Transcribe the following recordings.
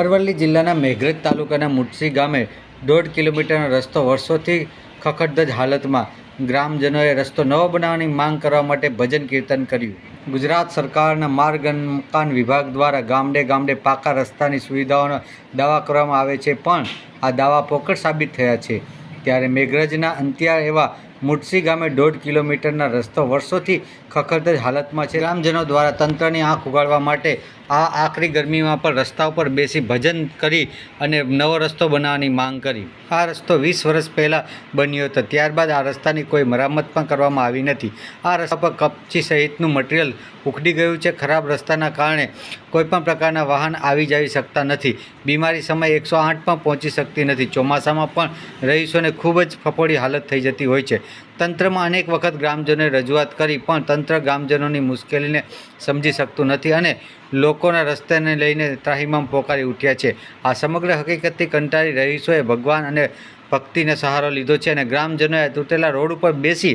અરવલ્લી જિલ્લાના મેઘરજ તાલુકાના મુટસી ગામે દોઢ કિલોમીટરનો રસ્તો વર્ષોથી ખખડધજ હાલતમાં ગ્રામજનોએ રસ્તો નવો બનાવવાની માંગ કરવા માટે ભજન કીર્તન કર્યું. ગુજરાત સરકારના માર્ગ અને મકાન વિભાગ દ્વારા ગામડે ગામડે પાકા રસ્તાની સુવિધાઓનો દાવા કરવામાં આવે છે, પણ આ દાવા પોકળ સાબિત થયા છે. ત્યારે મેઘરજના અંત્યાર એવા મુટસી ગામે દોઢ કિલોમીટરના રસ્તો વર્ષોથી ખખડતજ હાલતમાં છે. ગ્રામજનો દ્વારા તંત્રની આંખ ઉગાડવા માટે આ આખરી ગરમીમાં પણ રસ્તા ઉપર બેસી ભજન કરી અને નવો રસ્તો બનાવવાની માંગ કરી. આ રસ્તો વીસ વર્ષ પહેલાં બન્યો હતો. ત્યારબાદ આ રસ્તાની કોઈ મરામત પણ કરવામાં આવી નથી. આ રસ્તા પર કપચી સહિતનું મટીરિયલ ઉખડી ગયું છે. ખરાબ રસ્તાના કારણે કોઈપણ પ્રકારના વાહન આવી જઈ શકતા નથી. બીમારી સમય એકસો આઠ પણ પહોંચી શકતી નથી. ચોમાસામાં પણ રહીશોને ખૂબ જ ફફોડી હાલત થઈ જતી હોય છે. તંત્રમાં અનેક વખત ગ્રામજનોએ રજૂઆત કરી, પણ તંત્ર ગ્રામજનોની મુશ્કેલીને સમજી શકતું નથી અને લોકોના રસ્તાને લઈને ત્રાહિમામ પોકારી ઉઠ્યા છે. આ સમગ્ર હકીકતથી કંટાળી રહીશોએ ભગવાન અને ભક્તિને સહારો લીધો છે અને ગ્રામજનોએ તૂટેલા રોડ ઉપર બેસી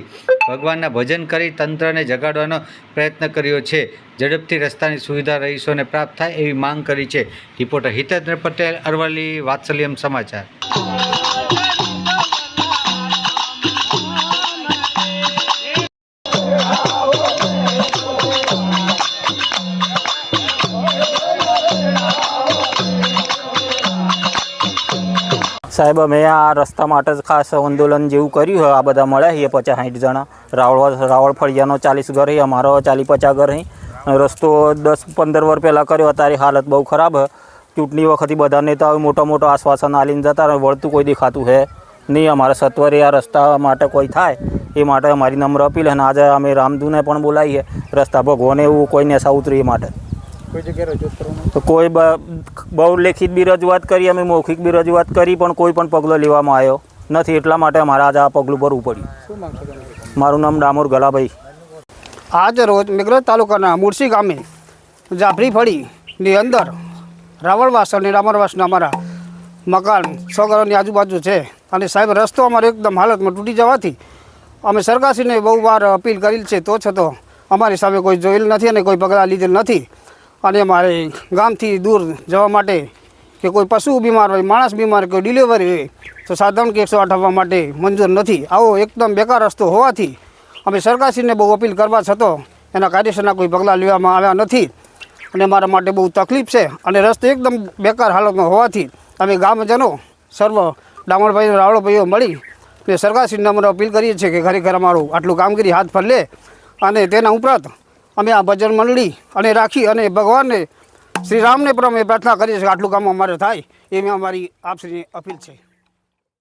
ભગવાનના ભજન કરી તંત્રને જગાડવાનો પ્રયત્ન કર્યો છે. ઝડપથી રસ્તાની સુવિધા રહીશોને પ્રાપ્ત થાય એવી માંગ કરી છે. રિપોર્ટર હિતેન્દ્ર પટેલ, અરવલ્લી, વાત્સલ્યમ સમાચાર. સાહેબ, અમે આ રસ્તા માટે ખાસ આંદોલન જેવું કર્યું હોય આ બધા મળ્યા છીએ પચાસ સાઠ જણા. રાવળ રાવળ ફળિયાનો ચાલીસ ઘર છે, અમારો ચાલી પચાસ ઘર છે. રસ્તો દસ પંદર વર્ષ પહેલાં કર્યો, અત્યારે હાલત બહુ ખરાબ છે. ચૂંટણી વખતે બધા નેતાઓ મોટા મોટો આશ્વાસન આલીને જતા વળતું કોઈ દેખાતું છે નહીં. અમારે સત્વરે આ રસ્તા માટે કોઈ થાય, એ માટે અમારી નમ્ર અપીલ અને આજે અમે રામધૂને પણ બોલાવીએ. રસ્તા ભગવાને એવું કોઈને સાઉતરી એ માટે. કોઈ જગ્યાએ રજૂઆત કરવાનું તો કોઈ બ- બહુ લેખિત બી રજૂઆત કરી અમે મૌખિક બી રજૂઆત કરી પણ કોઈ પણ પગલો લેવામાં આવ્યો નથી. એટલા માટે અમારે આજે આ પગલું ભરવું પડ્યું. મારું નામ ડામોર ગલાભાઈ. આજ રોજ મેઘરજ તાલુકાના મુરસી ગામે જાફરી ફળીની અંદર રાવળવાસ અને રામરવાસના અમારા મકાન સો ઘરોની આજુબાજુ છે. અને સાહેબ રસ્તો અમારો એકદમ હાલતમાં તૂટી જવાથી અમે સરકારશ્રીને બહુ વાર અપીલ કરેલ છે. તો છતાં અમારી સામે કોઈ જોયેલ નથી અને કોઈ પગલાં લીધેલ નથી. અને અમારે ગામથી દૂર જવા માટે કે કોઈ પશુ બીમાર હોય, માણસ બીમાર કોઈ ડિલિવરી હોય, તો સાધારણ કે એકસો આઠ આવવા માટે મંજૂર નથી. આવો એકદમ બેકાર રસ્તો હોવાથી અમે સરકારશ્રીને બહુ અપીલ કરવા છતાં એના કાયદેસરના કોઈ પગલાં લેવામાં આવ્યા નથી. અને મારા માટે બહુ તકલીફ છે અને રસ્તો એકદમ બેકાર હાલતમાં હોવાથી અમે ગામજનો સર્વ ડામણભાઈ રાવળભાઈઓ મળી ને સરકારશ્રીને અમે અપીલ કરીએ છીએ કે ખરેખર અમારું આટલું કામગીરી હાથ પર લે અને તેના ઉપરાંત અમે આ ભજન મંડળી અને રાખી અને ભગવાનને શ્રી રામને પણ અમે પ્રાર્થના કરીએ છીએ આટલું કામ અમારે થાય એ અમારી આપશ્રીની અપીલ છે.